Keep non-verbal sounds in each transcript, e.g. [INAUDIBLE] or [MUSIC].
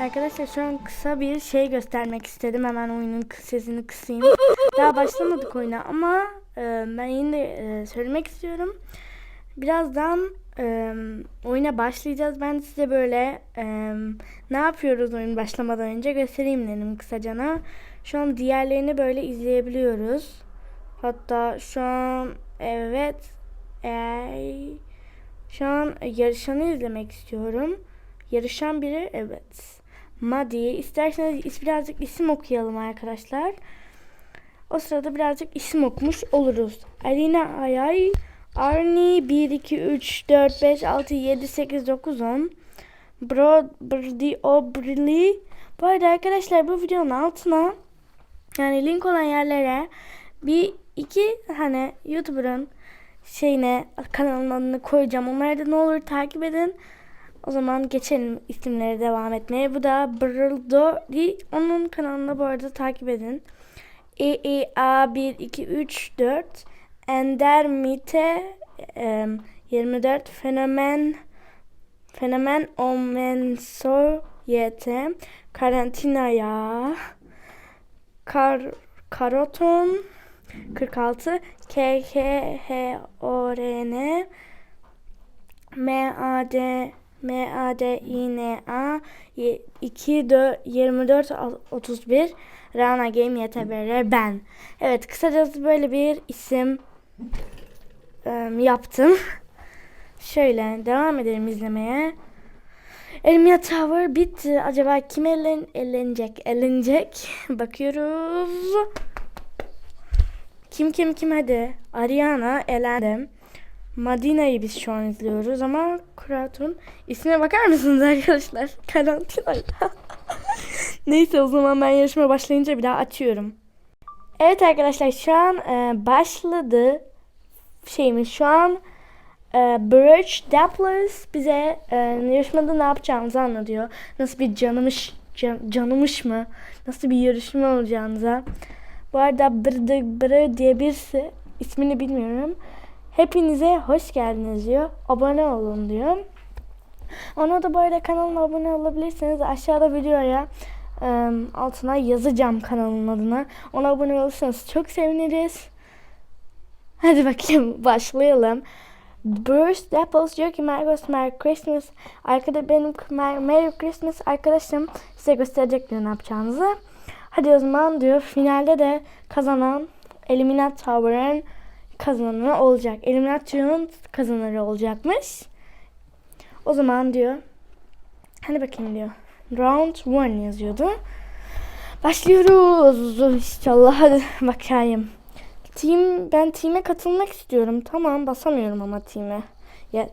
Arkadaşlar şu an kısa bir şey göstermek istedim. Hemen oyunun sesini kısayım. Daha başlamadık oyuna ama e, ben yine de e, söylemek istiyorum. Birazdan e, oyuna başlayacağız. Ben size böyle e, ne yapıyoruz oyun başlamadan önce göstereyim dedim kısacana. Şu an diğerlerini böyle izleyebiliyoruz. Hatta şu an evet ey, şu an yarışanı izlemek istiyorum. Yarışan biri evet. Madi. İsterseniz is- birazcık isim okuyalım arkadaşlar. O sırada birazcık isim okumuş oluruz. Alina Ayay, Arni 1, 2, 3, 4, 5, 6, 7, 8, 9, 10. Bro, Brdy, Obrili. Bu arada arkadaşlar bu videonun altına yani link olan yerlere bir iki hani YouTuber'ın şeyine kanalının adını koyacağım. Onları da ne olur takip edin. O zaman geçelim isimlere devam etmeye. Bu da Brildori. Onun kanalını bu arada takip edin. E E A 1 2 3 4 Ender Mite em, 24 Fenomen Fenomen Omensor YT Karantina ya Kar Karoton 46 K K H O R N M A D I N A 2 4 24 31 Rana Game YTBR ben. Evet kısacası böyle bir isim em, yaptım. [LAUGHS] Şöyle devam edelim izlemeye. Elmia Tower bitti. Acaba kim elen, elenecek? Elenecek. [LAUGHS] Bakıyoruz. Kim kim kim hadi. Ariana elendim. Madina'yı biz şu an izliyoruz ama Kraton ismine bakar mısınız arkadaşlar? [LAUGHS] Karantina. [LAUGHS] Neyse o zaman ben yarışma başlayınca bir daha açıyorum. Evet arkadaşlar şu an e, başladı şeyimiz şu an e, Birch Dapples bize e, yarışmada ne yapacağımızı anlatıyor. Nasıl bir canımış can, canımış mı? Nasıl bir yarışma olacağınıza. Bu arada Brdı Brı diye birisi ismini bilmiyorum. Hepinize hoş geldiniz diyor. Abone olun diyor. Ona da böyle kanalıma abone olabilirseniz aşağıda videoya altına yazacağım kanalın adına. Ona abone olursanız çok seviniriz. Hadi bakayım [LAUGHS] başlayalım. Bruce Apples diyor ki Merry Merry Christmas. Arkada benim Mer- Merry Christmas arkadaşım size gösterecek diyor ne yapacağınızı. Hadi o zaman diyor finalde de kazanan Eliminat Tower'ın kazananı olacak. Eliminasyonun kazananı olacakmış. O zaman diyor. Hani bakayım diyor. Round 1 yazıyordu. Başlıyoruz. İnşallah hadi bakayım. Team ben team'e katılmak istiyorum. Tamam basamıyorum ama team'e. Ya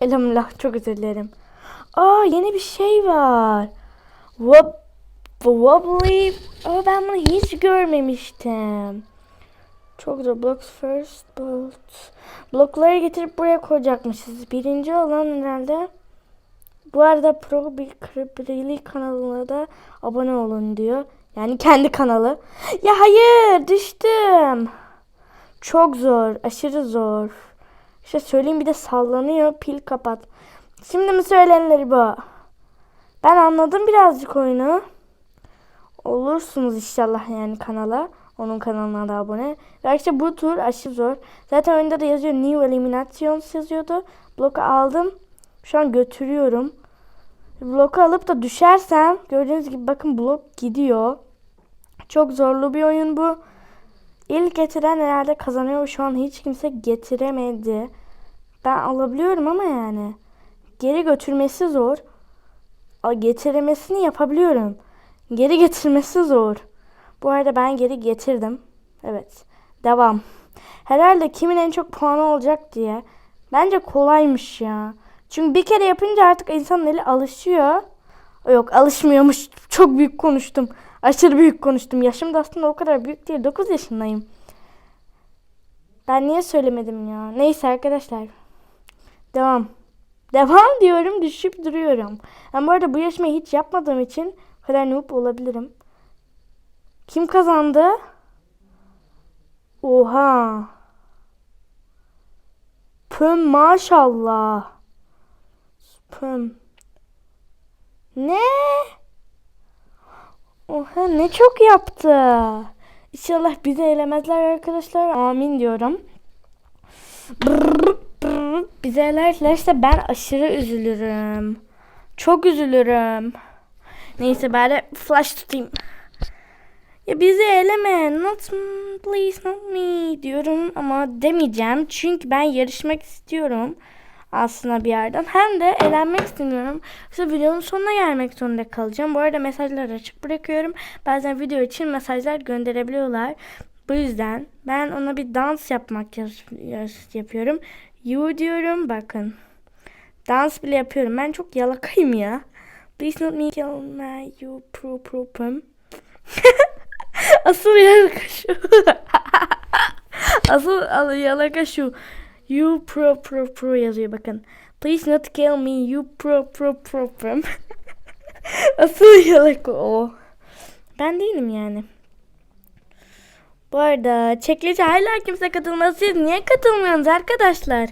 Elhamdülillah çok özür dilerim. Aa yeni bir şey var. Wob wobbly. Aa ben bunu hiç görmemiştim. Çok zor. Blocks first bolt. Blokları getirip buraya koyacakmışız. Birinci olan herhalde. Bu arada Pro bir Kripili kanalına da abone olun diyor. Yani kendi kanalı. Ya hayır düştüm. Çok zor. Aşırı zor. İşte söyleyeyim bir de sallanıyor. Pil kapat. Şimdi mi söylenir bu? Ben anladım birazcık oyunu. Olursunuz inşallah yani kanala. Onun kanalına da abone. Ve işte bu tur aşırı zor. Zaten oyunda da yazıyor New Eliminations yazıyordu. Bloku aldım. Şu an götürüyorum. Bloku alıp da düşersem gördüğünüz gibi bakın blok gidiyor. Çok zorlu bir oyun bu. İlk getiren herhalde kazanıyor. Şu an hiç kimse getiremedi. Ben alabiliyorum ama yani. Geri götürmesi zor. Getiremesini yapabiliyorum. Geri getirmesi zor. Bu arada ben geri getirdim. Evet. Devam. Herhalde kimin en çok puanı olacak diye. Bence kolaymış ya. Çünkü bir kere yapınca artık insanın eli alışıyor. Yok alışmıyormuş. Çok büyük konuştum. Aşırı büyük konuştum. Yaşım da aslında o kadar büyük değil. 9 yaşındayım. Ben niye söylemedim ya? Neyse arkadaşlar. Devam. Devam diyorum düşüp duruyorum. Ben bu arada bu yarışmayı hiç yapmadığım için kadar noob olabilirim. Kim kazandı? Oha. Püm maşallah. Püm. Ne? Oha ne çok yaptı. İnşallah bizi elemezler arkadaşlar. Amin diyorum. Brrr, brrr. Elerlerse ben aşırı üzülürüm. Çok üzülürüm. Neyse bari flash tutayım. Ya bizi eleme. Not please not me diyorum ama demeyeceğim. Çünkü ben yarışmak istiyorum. Aslında bir yerden. Hem de elenmek istemiyorum. İşte videonun sonuna gelmek zorunda kalacağım. Bu arada mesajları açık bırakıyorum. Bazen video için mesajlar gönderebiliyorlar. Bu yüzden ben ona bir dans yapmak yapıyorum. You diyorum bakın. Dans bile yapıyorum. Ben çok yalakayım ya. Please not me kill my you pro problem. [LAUGHS] Asıl yalaka şu. Asıl al- yalaka şu. You pro pro pro yazıyor bakın. Please not kill me you pro pro problem. [LAUGHS] Asıl yalaka o. Ben değilim yani. Bu arada çekilişe hala kimse katılmaz. Siz niye katılmıyorsunuz arkadaşlar?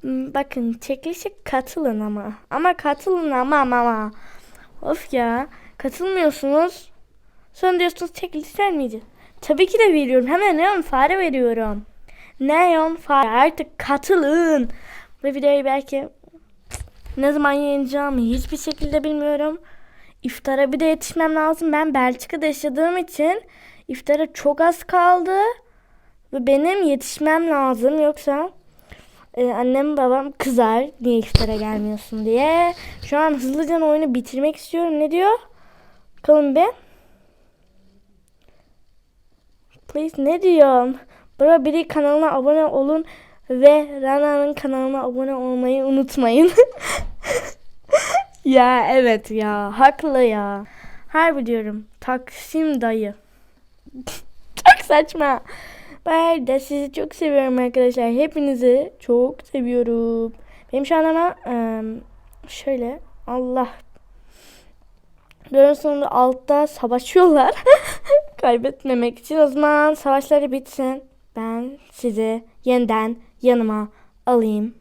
Hmm, Bakın çekilişe katılın ama. Ama katılın ama ama ama. Of ya. Katılmıyorsunuz. Sonra diyorsunuz çekiliş vermeyeceğiz. Tabii ki de veriyorum. Hemen neon fare veriyorum. Neon fare. Artık katılın. Ve videoyu belki ne zaman yayınlayacağımı hiçbir şekilde bilmiyorum. İftara bir de yetişmem lazım. Ben Belçika'da yaşadığım için iftara çok az kaldı. Ve benim yetişmem lazım. Yoksa e, annem babam kızar niye iftara gelmiyorsun diye. Şu an hızlıca oyunu bitirmek istiyorum. Ne diyor? Bakalım bir. Please ne diyorsun? Bro biri kanalına abone olun ve Rana'nın kanalına abone olmayı unutmayın. [LAUGHS] ya evet ya haklı ya. Harbi diyorum Taksim dayı. [LAUGHS] çok saçma. Ben de sizi çok seviyorum arkadaşlar. Hepinizi çok seviyorum. Benim şu an ama şöyle Allah Bölüm sonunda altta savaşıyorlar. [LAUGHS] Kaybetmemek için. O zaman savaşları bitsin. Ben sizi yeniden yanıma alayım.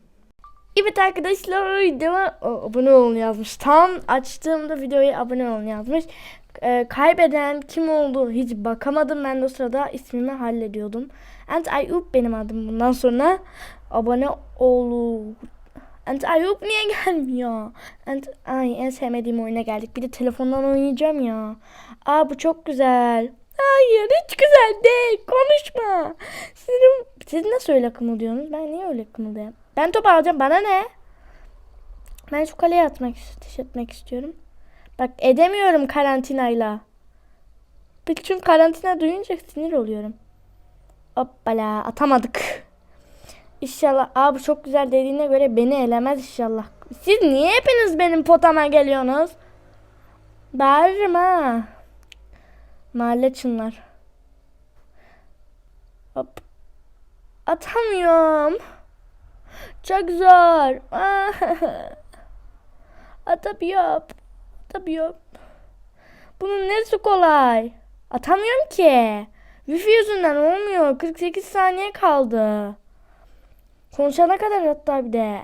Evet arkadaşlar O, abone olun yazmış. Tam açtığımda videoya abone olun yazmış. Ee, kaybeden kim oldu hiç bakamadım. Ben de o sırada ismimi hallediyordum. And Ayup benim adım bundan sonra. Abone olun. And Ayup niye gelmiyor? And ay en sevmediğim oyuna geldik. Bir de telefondan oynayacağım ya. Aa bu çok güzel. Hayır hiç güzel değil. Konuşma. Sizin, siz nasıl öyle kımıldıyorsunuz? Ben niye öyle kımıldayım? Ben top alacağım. Bana ne? Ben şu kaleye atmak, etmek istiyorum. Bak edemiyorum karantinayla. Bütün karantina duyunca sinir oluyorum. Hoppala atamadık. İnşallah. Aa bu çok güzel dediğine göre beni elemez inşallah. Siz niye hepiniz benim potama geliyorsunuz? Bağırırım ha. Mahalle çınlar. Hop. Atamıyorum. Çok zor. [LAUGHS] Atamıyorum. Atamıyorum. Bunun neresi kolay? Atamıyorum ki. Wifi yüzünden olmuyor. 48 saniye kaldı. Konuşana kadar hatta bir de.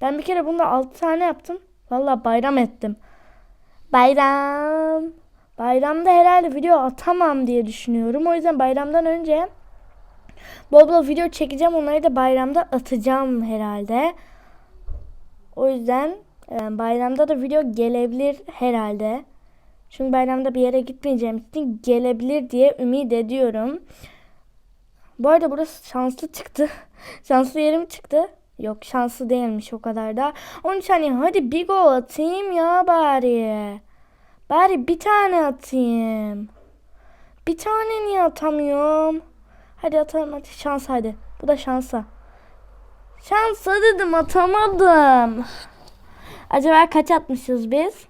Ben bir kere bunda 6 tane yaptım. Vallahi bayram ettim. Bayram. Bayramda herhalde video atamam diye düşünüyorum. O yüzden bayramdan önce bol bol video çekeceğim. Onları da bayramda atacağım herhalde. O yüzden e, bayramda da video gelebilir herhalde. Çünkü bayramda bir yere gitmeyeceğim için gelebilir diye ümit ediyorum. Bu arada burası şanslı çıktı. Şanslı yerim çıktı. Yok şanslı değilmiş o kadar da. 13 saniye hadi bir gol atayım ya bari. Bari bir tane atayım. Bir tane niye atamıyorum? Hadi atalım hadi şans hadi. Bu da şansa. Şansa dedim atamadım. Acaba kaç atmışız biz?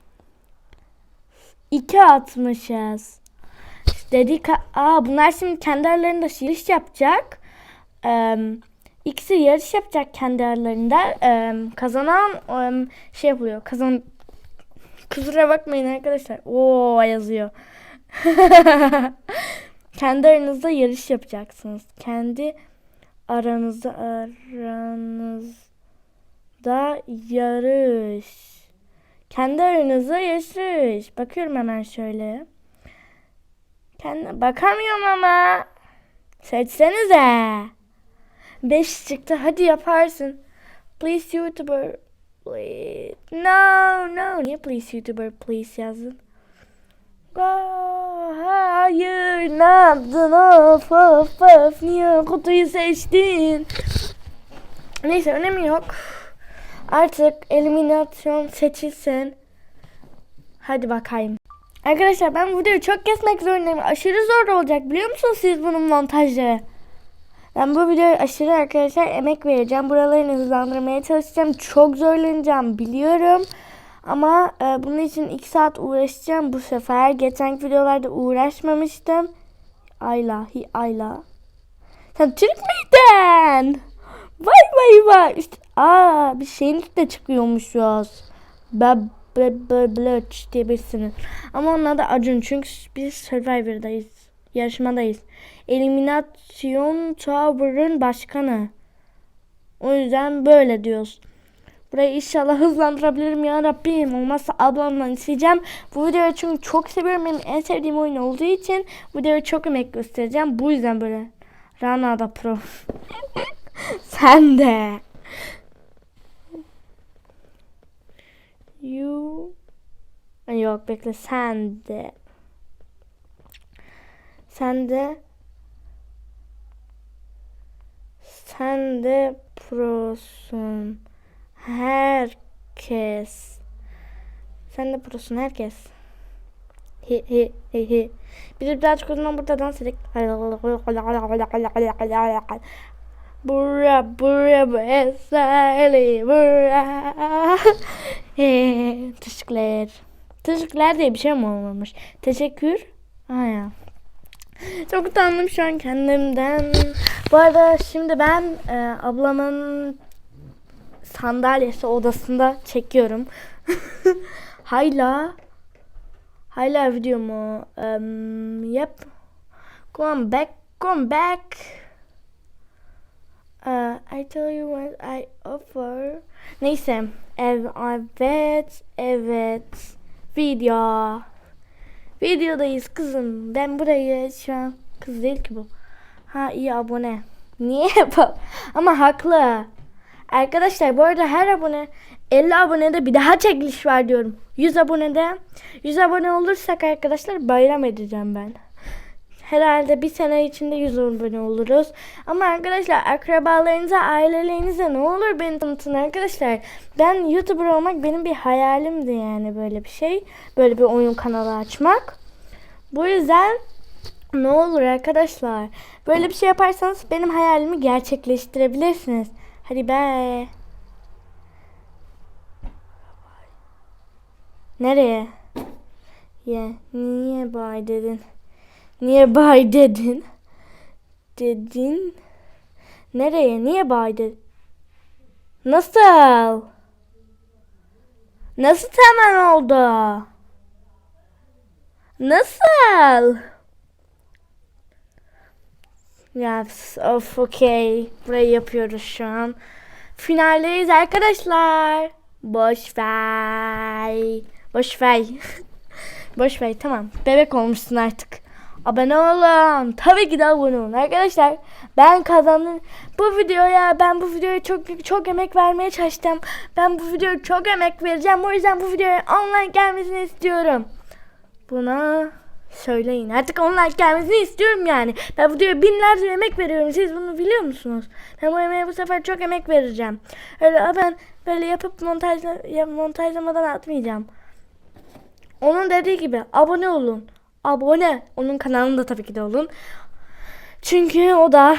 2 atmışız. Dedik aa bunlar şimdi kendi aralarında yarış yapacak. Ee, ikisi yarış yapacak kendi aralarında. Ee, kazanan em, şey yapılıyor. Kazan Kusura bakmayın arkadaşlar. Oo yazıyor. [LAUGHS] kendi aranızda yarış yapacaksınız. Kendi aranızda aranızda yarış. Kendi aranızda yarış. Bakıyorum hemen şöyle. Kendi bakamıyorum ama. Seçsenize. 5 çıktı. Hadi yaparsın. Please YouTuber. Please. No, no. Niye please YouTuber please yazdın? Aa, hayır ne yaptın of of of niye kutuyu seçtin neyse önemi yok artık eliminasyon seçilsin hadi bakayım arkadaşlar ben bu videoyu çok kesmek zorundayım aşırı zor olacak biliyor musunuz siz bunun montajı ben bu videoya aşırı arkadaşlar emek vereceğim buralarını hızlandırmaya çalışacağım çok zorlanacağım biliyorum ama e, bunun için 2 saat uğraşacağım bu sefer. Geçen videolarda uğraşmamıştım. Ayla, hi Ayla. Sen Türk müydün? Vay vay vay. İşte, aa bir şeyin üstüne çıkıyormuşuz. Be be be blöç diye birisinin. Ama onun adı Acun çünkü biz Survivor'dayız. Yarışmadayız. Eliminasyon Tower'ın başkanı. O yüzden böyle diyoruz. Burayı inşallah hızlandırabilirim ya Rabbim. Olmazsa ablamdan isteyeceğim. Bu videoyu çünkü çok seviyorum. Benim en sevdiğim oyun olduğu için bu videoya çok emek göstereceğim. Bu yüzden böyle. Rana da pro. [LAUGHS] Sen de. You. Yok bekle sen de. Sen de. Sen de prosun. Herkes. Sen de prosun herkes. He he he he. Biz birazcık o zaman burada dans edelim. Bura bura esali bura. Teşekkürler. Teşekkürler diye bir şey mi olmamış? Teşekkür. Ya. Çok utandım şu an kendimden. Bu arada şimdi ben e, ablamın sandalyesi odasında çekiyorum. [LAUGHS] Hayla. Hayla videomu. Um, yep. On back. On back. Uh, I tell you what I offer. Neyse. Ev, evet. Evet. Video. Videodayız kızım. Ben burayı şu an kız değil ki bu. Ha iyi abone. Niye [LAUGHS] bu? Ama haklı. Arkadaşlar bu arada her abone 50 abonede bir daha çekiliş var diyorum. 100 abonede 100 abone olursak arkadaşlar bayram edeceğim ben. Herhalde bir sene içinde 100 abone oluruz. Ama arkadaşlar akrabalarınıza, ailelerinize ne olur beni tanıtın arkadaşlar. Ben YouTuber olmak benim bir hayalimdi yani böyle bir şey. Böyle bir oyun kanalı açmak. Bu yüzden ne olur arkadaşlar. Böyle bir şey yaparsanız benim hayalimi gerçekleştirebilirsiniz. Hadi be. Nereye? Ya niye bay dedin? Niye bay dedin? Dedin. Nereye? Niye bay dedin? Nasıl? Nasıl hemen oldu? Nasıl? Ya of okey. Burayı yapıyoruz şu an. Finaldeyiz arkadaşlar. Boş ver. Boş ver. [LAUGHS] Boş ver tamam. Bebek olmuşsun artık. Abone olun. Tabii ki de abone olun arkadaşlar. Ben kazandım. Bu videoya ben bu videoya çok çok emek vermeye çalıştım. Ben bu videoya çok emek vereceğim. O yüzden bu videoya online gelmesini istiyorum. Buna söyleyin. Artık online gelmesini istiyorum yani. Ben bu videoya binlerce emek veriyorum. Siz bunu biliyor musunuz? Ben bu emeğe bu sefer çok emek vereceğim. Öyle ben böyle yapıp montajla, montajlamadan atmayacağım. Onun dediği gibi abone olun. Abone. Onun kanalında tabii ki de olun. Çünkü o da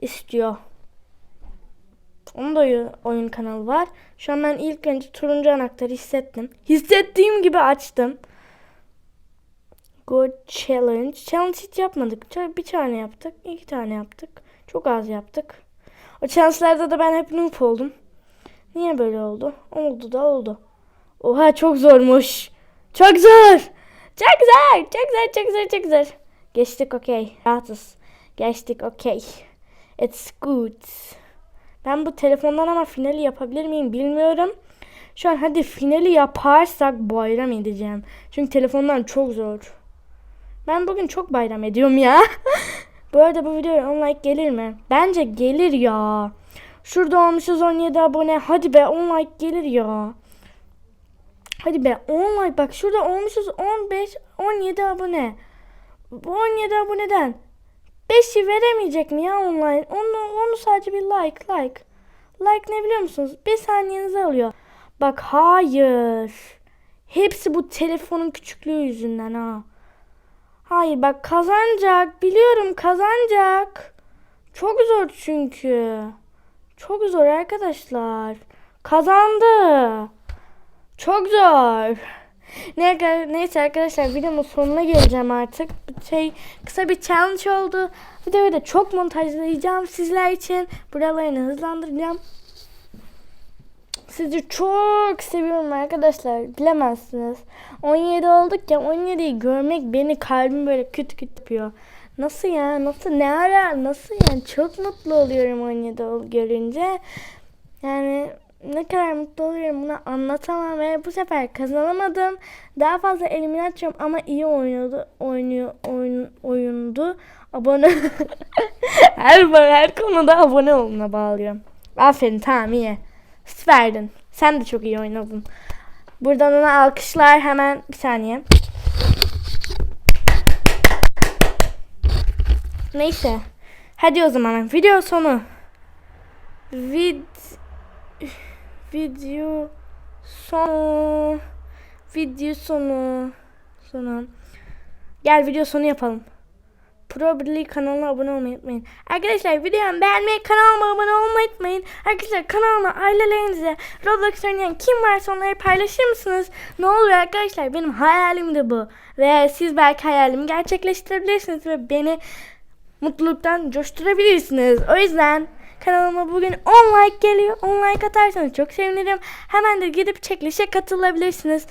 istiyor. Onun da oy- oyun kanalı var. Şu an ben ilk önce turuncu anahtarı hissettim. Hissettiğim gibi açtım. Good challenge. Challenge hiç yapmadık. Bir tane yaptık. iki tane yaptık. Çok az yaptık. O challenge'larda da ben hep noob oldum. Niye böyle oldu? Oldu da oldu. Oha çok zormuş. Çok zor. Çok zor. Çok zor. Çok zor. Çok zor. Geçtik okey. Rahatız. Geçtik okey. It's good. Ben bu telefondan ama finali yapabilir miyim bilmiyorum. Şu an hadi finali yaparsak bayram edeceğim. Çünkü telefondan çok zor. Ben bugün çok bayram ediyorum ya. [LAUGHS] bu arada bu videoya 10 like gelir mi? Bence gelir ya. Şurada olmuşuz 17 abone. Hadi be 10 like gelir ya. Hadi be 10 like bak şurada olmuşuz 15 17 abone. Bu 17 aboneden 5'i veremeyecek mi ya online? Onu, onu sadece bir like like. Like ne biliyor musunuz? Bir saniyenizi alıyor. Bak hayır. Hepsi bu telefonun küçüklüğü yüzünden ha. Hayır bak kazanacak. Biliyorum kazanacak. Çok zor çünkü. Çok zor arkadaşlar. Kazandı. Çok zor. Ne, neyse arkadaşlar videomun sonuna geleceğim artık. Şey kısa bir challenge oldu. Videoyu da çok montajlayacağım sizler için. Buralarını hızlandıracağım. Sizi çok seviyorum arkadaşlar. Bilemezsiniz. 17 olduk ya 17'yi görmek beni kalbim böyle küt küt yapıyor. Nasıl ya? Nasıl? Ne ara? Nasıl yani? Çok mutlu oluyorum 17 ol görünce. Yani ne kadar mutlu oluyorum bunu anlatamam ve bu sefer kazanamadım. Daha fazla eliminasyon ama iyi oynadı. Oynuyor oyun, oyundu. Abone [LAUGHS] her her konuda abone oluna bağlıyorum. Aferin tamam iyi. Süperdin. Sen de çok iyi oynadın. Buradan ona alkışlar hemen bir saniye. Neyse. Hadi o zaman video sonu. Vid video sonu video sonu sonu gel video sonu yapalım Probably kanalına abone olmayı unutmayın. Arkadaşlar videomu beğenmeyi, kanalıma abone olmayı unutmayın. Arkadaşlar kanalıma ailelerinize Roblox oynayan kim varsa onları paylaşır mısınız? Ne oluyor arkadaşlar benim hayalim de bu. Ve siz belki hayalimi gerçekleştirebilirsiniz ve beni mutluluktan coşturabilirsiniz. O yüzden kanalıma bugün 10 like geliyor. 10 like atarsanız çok sevinirim. Hemen de gidip çekilişe katılabilirsiniz.